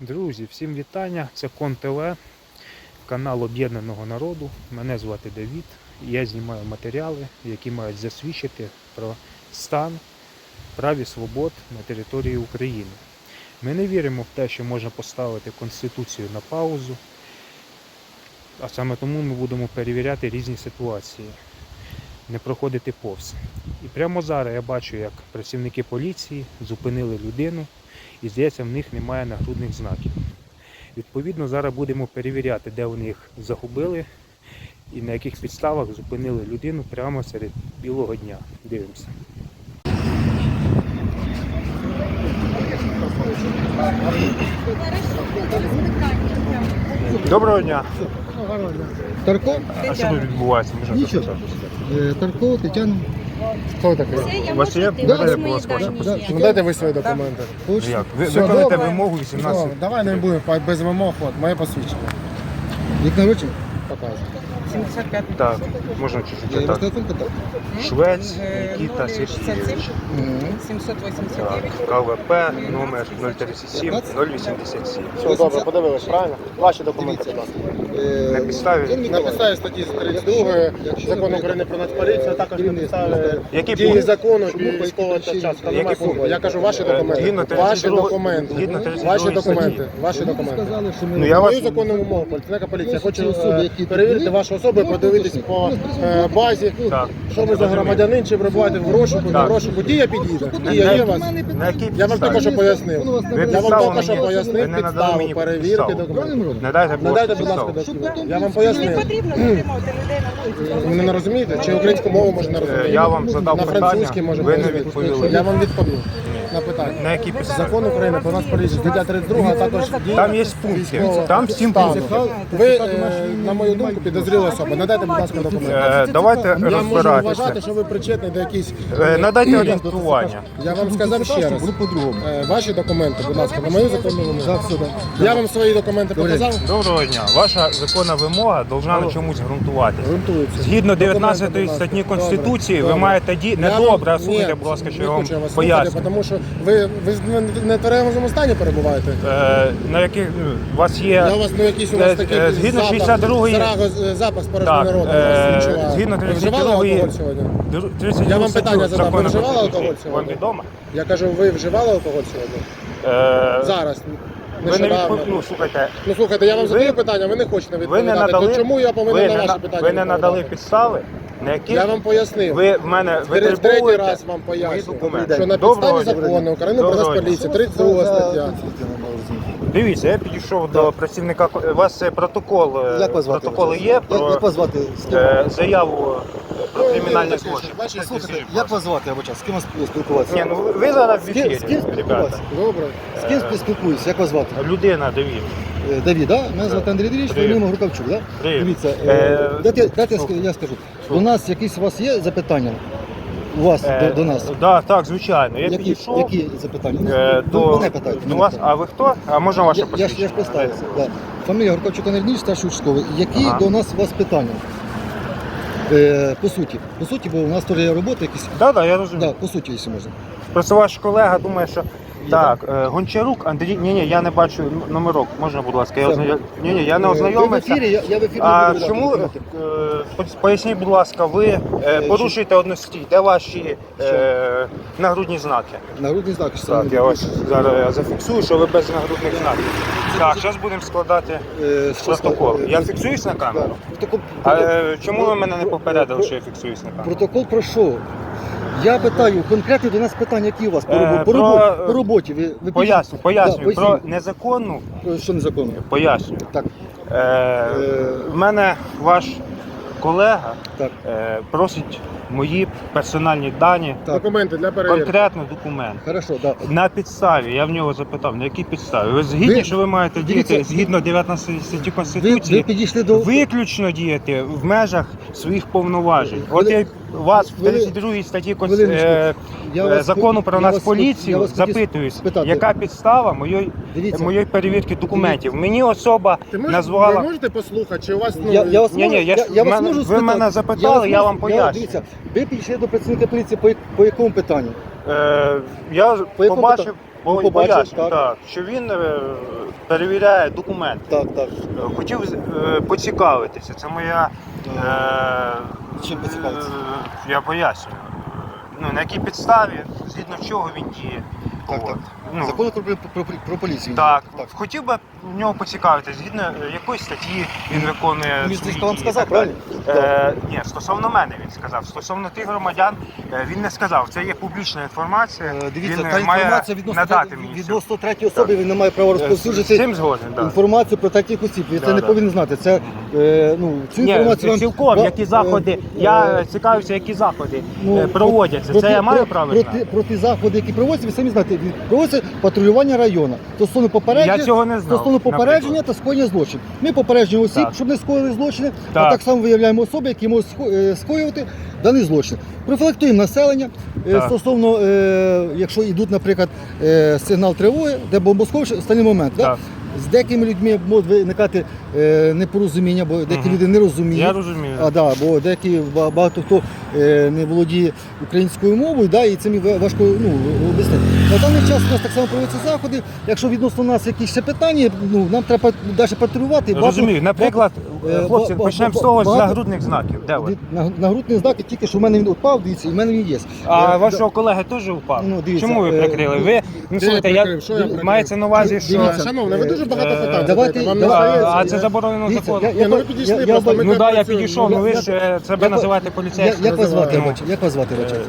Друзі, всім вітання. Це Кон ТВ, канал Об'єднаного народу. Мене звати Давід. Я знімаю матеріали, які мають засвідчити про стан прав і свобод на території України. Ми не віримо в те, що можна поставити Конституцію на паузу, а саме тому ми будемо перевіряти різні ситуації, не проходити повз. І прямо зараз я бачу, як працівники поліції зупинили людину і здається, в них немає нагрудних знаків. Відповідно, зараз будемо перевіряти, де вони їх загубили і на яких підставах зупинили людину прямо серед білого дня. Дивимося. Доброго дня. Тарко? А що тут відбувається? Нічого. Е, Тетяна. Хто такий? У вас є? Да, Надайте, да, будь ласка, ваше посвідчення. ну дайте ви свої документи. Як? Ви Все, виконуєте добре. вимогу Все, 18. давай не будемо по- без вимог, от, моє посвідчення. Вік народження? Показуй. 75. Так, можна чуть-чуть Я так. Швець Е, Нікіта 067, Сергійович. 789. Так, КВП номер 037 087. Все, добре, подивились, правильно? Ваші документи, будь ласка. На підставі На підставі статті 32 закону України про нацполіцію, а також на підставі Які дії пункти? закону і військового часу. Які Немає пункти? пункту. Я кажу ваші Е, згідно документи. 32 Ваші документи. згідно 32 Ваші статті. документи. Ваші документи. Ну я вас Мою законну вимогу, поліцейська поліція. Хочу особи, е, перевірити вашу особу і подивитись по е, базі, так. що ви за громадянин, чи перебуваєте в розшуку, не Так. в розшуку. Дія підійде. Дія є у вас. На якій Я вам тільки підставі? що пояснив. Ви Я вам підставу тільки що мені- ви пояснив надали підставу мені перевірки підставу. документів. Не дайте, будь Надайте, ласка, будь ласка, підставу. документи. Я вам Не пояснив. потрібно затримувати людей на вулиці. Ви мене не розумієте? Чи українську мову може не Е, розуміти? Я вам задав На французькій питання, може ви не відповіли. Я вам відповів на питання. На якій підставі? Закон України про нас поліцію, стаття 32, а також дії Там є пункти. військового Там сім стану. пунктів. Ви, е, на мою думку, підозріла особа. Надайте, будь ласка, документи. Е, Давайте Я можу вважати, що ви причетні до якихось... Е, Надайте орієнтування. Я вам сказав ще раз. по-другому. Е, Ваші документи, будь ласка, на мою законну вимогу. Я вам свої документи показав. Доброго дня. Ваша законна вимога повинна на чомусь ґрунтуватися. Грунтується. Згідно Документи, 19 статті Конституції, ви маєте ді... Не добре, а слухайте, будь ласка, що я вам поясню. Тому що ви, ви в нетверезому стані перебуваєте. Е, На яких ну, у вас є Я у вас ну якийсь у вас Е, е, згідно запах, 62-ї зраго- запах з Так, порожнього народу. е, відчуваю. згідно Ви вживали 32-ї алкоголь сьогодні? 32 Я вам питання задав. Ви вживали алкоголь сьогодні? Вам відомо? Я кажу, ви вживали алкоголь сьогодні? Е, Зараз. Ви не Нещодавно. відпов... ну, слухайте, Ну слухайте, я вам Ви- задаю питання, ви не хочете ви відповідати. не надали, То чому я ви на не, ваші на- питання ви не надали відповідати? підстави, на які Я вам пояснив. ви в мене Третій- Третій витребуєте раз вам пояснюю, документи. що на Доброго підставі дня. закону України про нас Доброго дня. поліція, 32 стаття. Дивіться, я підійшов до працівника. У вас е, протокол, е, Як вас звати? протоколи є Як, про як вас звати? З ким? е, заяву про кримінальний злочин. Слухайте, як вас звати або час? З ким вас спілкуватися? Ні, ну ви- зараз в З ким- ефірі, з ким ребята. спілкуватися? Добре. З ким спілкуюся? Як вас звати? Людина, Давід. Е, Давід, да? Мене звати Андрій Дріч, Привіт. фамілія Гуркавчук, да? Привіт. Дивіться, Е, е, дайте, дайте я скажу. До нас якісь у вас є запитання? У вас Е, до, до нас? Да, так, звичайно. Я які, підійшов. які запитання? е, Ну, до, мене питають. до мене вас, питають. а ви хто? А можна ваше я, я, ж- я посвідчення? ж представився. Да. Фамілія Гуркавчук Андрій старший участковий. Які Ага. до нас у вас питання? Е, по суті. По суті, бо у нас теж є роботи якісь. Так, так, я розумію. Да, по суті, якщо можна. Просто ваш колега думає, що так, е, Гончарук, Андрій. Ні, ні, я не бачу номерок. Можна, будь ласка, я Все. ознайом... Ні, ні, я не ознайомився. Ви в ефірі, я, я в ефірі А буду чому е, поясніть, будь ласка, ви е, Е, порушуєте одностій, де ваші е, нагрудні знаки? Нагрудний знак. що Так, я ось зараз я зафіксую, що ви без нагрудних знаків. Так, зараз будемо складати Е, що протокол. сказати? Я Е, фіксуюсь на камеру. Протокол, А е, чому ви мене не попередили, що я фіксуюсь на камеру? протокол про що? Я питаю, конкретно до нас питання, які у вас по, Е, робо- по, про, робо- е, по роботі. Ви, ви Поясню, пояснюю. Да, Про поясніть. незаконну Про що незаконно? пояснюю. Так, Е, в мене ваш колега так. е, просить мої персональні дані, Так. Документи для перевірки. конкретно документ. Хорошо, да. На підставі, я в нього запитав, на якій підставі? Ви згідні, Ви- що ви маєте дивіться, діяти згідно 19 статті Ви, ви Конституції? підійшли до... Виключно діяти в межах своїх повноважень. От я вас в 32 статті Конс- Хвилиночку. е, Я е, вас- закону про я нас вас я поліцію вас хотів запитуюсь, спитати. яка підстава моєї, Дивіться. моєї перевірки документів. Мені особа Ти можеш, назвала. ви можете послухати, чи у вас ну, Я, я вас Ні, можу, ні, я я, ж- я вас мене- можу ви спитати. мене запитали, вас я можу- вам поясню. Дивіться, ви підійшли до працівника поліції по, по якому питанню? Е, я По якому побачив, Ой, побачив, поясню, так. так, що він е, перевіряє документи. Так, так. Е, Хотів е, поцікавитися. Це моя. Е, Чим поцікавитися? е, Я пояснюю. Ну, на якій підставі, згідно чого він діє. Так, От. так. Ну, Закон про, про, про, про поліцію. так. так. Хотів би в нього поцікавитися, згідно е, якої статті він виконує. Він свої вам дії і сказав, так далі. правильно? Е, ні, стосовно мене він сказав. Стосовно тих громадян е, він не сказав. Це є публічна інформація. Е, Дивіться, він та е, має інформація відносно, надати мені. цю. відносно третьої особи, він не має права Е, З цим згоден, так. інформацію про третіх осіб. Ви це Да, не да. повинні знати. Це, е, ну, цю Ні, інформацію вам- цілком, ва- які е, заходи. е, Я цікавився, які заходи ну, е, проводяться. Це я маю право проти, знати? проти заходи, які проводяться, ви самі знаєте, від- проводиться патрулювання району. Стосовно попередження, Я цього не знав. стосовно попередження наприклад. та скоєння злочин. Ми попереджуємо осіб, Так. щоб не скоїли злочини, а Так. так само виявляємо особи, які можуть ско- е, скоювати даний злочин. Профілактуємо населення Так. стосовно, е, якщо йдуть, наприклад, е, сигнал тривоги, де бомбосховище, останній момент. Да? З деякими людьми може виникати е, непорозуміння, бо деякі Мгм. люди не розуміють. Я розумію. А, да, бо деякі ба- багато хто е, не володіє українською мовою, да, і це мені важко ну, об'яснити. На даний час у нас так само проводяться заходи. Якщо відносно нас якісь ще питання, ну нам треба далі патрулювати. Розумію. Наприклад, е, хлопці, ба- ба- почнемо ба- з того з багато- нагрудних знаків. Де ви? На- Нагрудний знак, тільки що в мене він упав, дивіться, і в мене він є. А Е, вашого колеги теж впав? Ну, дивіться, Чому ви е, прикрили? Ви ну слухайте, я я прикрив? Що я прикрив? мається на увазі, що Дивіться, Шановне, ви дуже багато Е, питань. давайте- задаєте, вам не давайте- здається? а це заборонено Дивіться, законом. я- Ні, ну ви підійшли я- просто, ми Ну так я працюємо. підійшов, ну ви ж е, себе називаєте поліцейським. як вас звати, Ну? Як вас звати, е?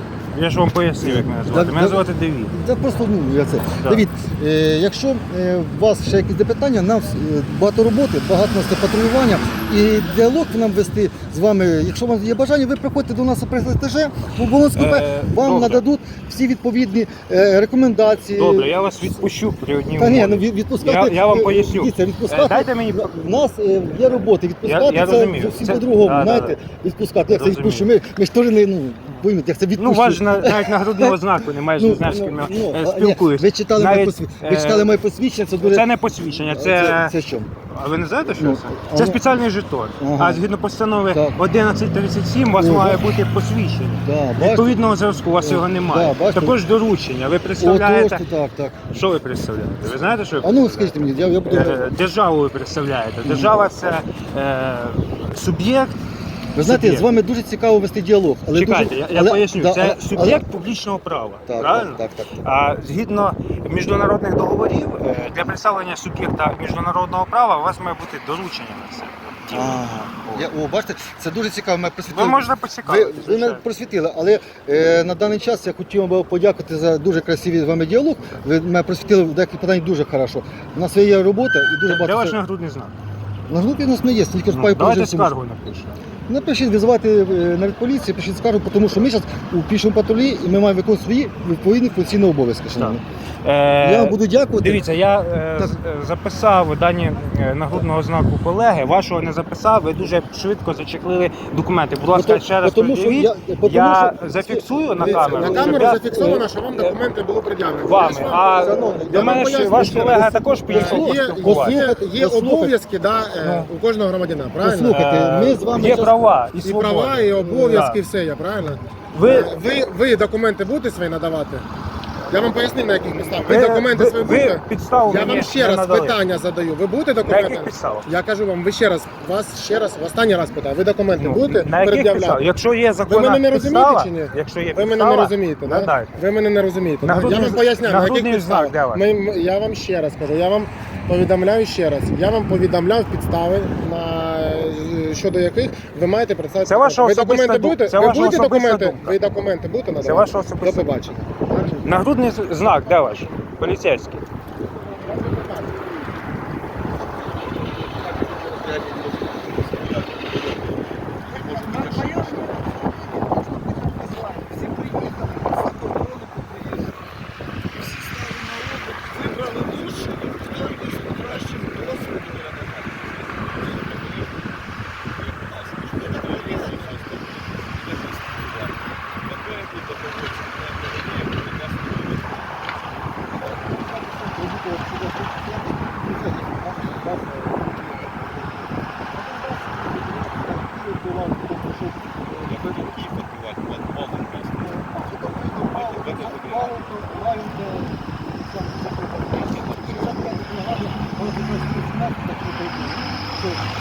Я ж вам пояснив, як мене звати. Мене звати Девід. Це просто ну я це. Да. Давід, е, якщо е, у вас ще якісь запитання, нам е, багато роботи, багато у нас є патрулювання і діалог нам вести з вами. Якщо у вас є бажання, ви приходьте до нас у прес-ТЖ, в Оболонську Е, вам добре. нададуть всі відповідні е, рекомендації. Добре, я вас відпущу при одній Та ні, умові. ну від- відпускати. Я- я вам е, поясню. Дивіться, Е, відпускати. дайте мені- У нас е, є роботи. Відпускати Я- я це розумію. зовсім Це- по-другому. да, да, знаєте, відпускати. Як це Розумію. відпущу? Ми, ми ж теж не ну, поймете, як це Ну, відпущу. у вас ж на- навіть нагрудного знаку немає, Ну, не знаєш, з ну, ким я ну, е, а, ні, спілкуюсь. Ви читали моє Навіть, посвідчення. Ви е, читали моє посвідчення, це дуже. Це не посвідчення, це, це... що? А ви не знаєте, що Ну, це? Це ну- спеціальний жетон. Ага. А згідно постанови Так. 1137 у вас О, має бути посвідчення. Да, бачите? Відповідного зразку у вас його немає. да, бачите? Також доручення. Ви От, представляєте. ось, так, так. Що ви представляєте? Ви знаєте, що ви А ну скажіть мені, я, я буду. Е, Державу ви представляєте. Держава це е, суб'єкт. Ви знаєте, суб'єкт. з вами дуже цікаво вести діалог. Але Чекайте, дуже, я, я але- поясню. да, це але- суб'єкт публічного права. Так, правильно? так, так, так. А згідно міжнародних договорів, е, для представлення суб'єкта міжнародного права у вас має бути доручення на це. Ага. Я, о, бачите, це дуже цікаво. Ми Ви просвітили. можете Ви, поцікавитися. ви мене звичайно. просвітили, але е, на даний час я хотів би подякувати за дуже красивий з вами діалог. Ви мене просвітили в деяких питань дуже хорошо. У нас є робота і дуже Де багато. ваш нагрудний знак? На групі у нас не є, тільки ж Ну, пай давайте скаргу напишемо. Напишіть, визивайте е, навіть поліцію, пишіть скаргу, тому що ми зараз у пішому патрулі і ми маємо виконувати свої відповідні функційні обов'язки. шановні. Е, Я вам буду дякувати. Дивіться, я е, Так. з- записав дані е, нагрудного знаку колеги. Вашого не записав. Ви дуже швидко зачеклили документи. Будь ласка, ще раз бо тому що я- бо тому Я що- зафіксую на Дивіться, камеру. На щоб камеру я- зафіксовано, що вам документи були пред'явлені. вами. Ж А до мене ще ваш що колега ви- також підійшов Є, спілкуватися. є, є Послухайте. обов'язки да, е, у кожного громадянина, правильно? Послухайте, ми з вами Є щас- права і І свободи. права, і обов'язки, Да. все є, правильно? Ви, Ви, ви документи будете свої надавати? Я вам пояснив, на яких підставах. Ви, ви, документи ви, свої ви будете? підставу Я мені вам ще не раз надали. питання задаю. Ви будете На документи? яких підставах? Я кажу вам, ви ще раз, вас ще раз, в останній раз питаю. Ви документи Ну, будете на яких пред'являти? Якщо є законна мене не розумієте підстава, чи ні? якщо є Ви мене підстава, не розумієте, да? надайте. Ви мене не розумієте. да? Нагрудний я вам з- поясняю, на яких нагрудний знак підставах. де ваш? Ми- ми- я вам ще раз кажу, я вам повідомляю ще раз. Я вам повідомляв підстави, на, е, щодо яких ви маєте представити. Це ваша ви особиста документи думка. будете? Це ви ваша будете особиста документи? думка. Ви документи будете надавати? ваша особиста До побачення. Нагрудний знак, де ваш? Поліцейський.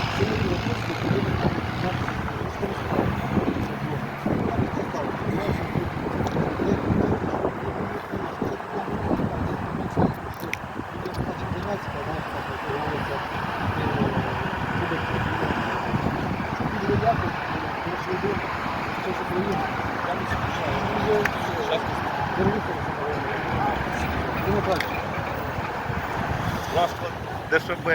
Сьогодні Ваш ДШБ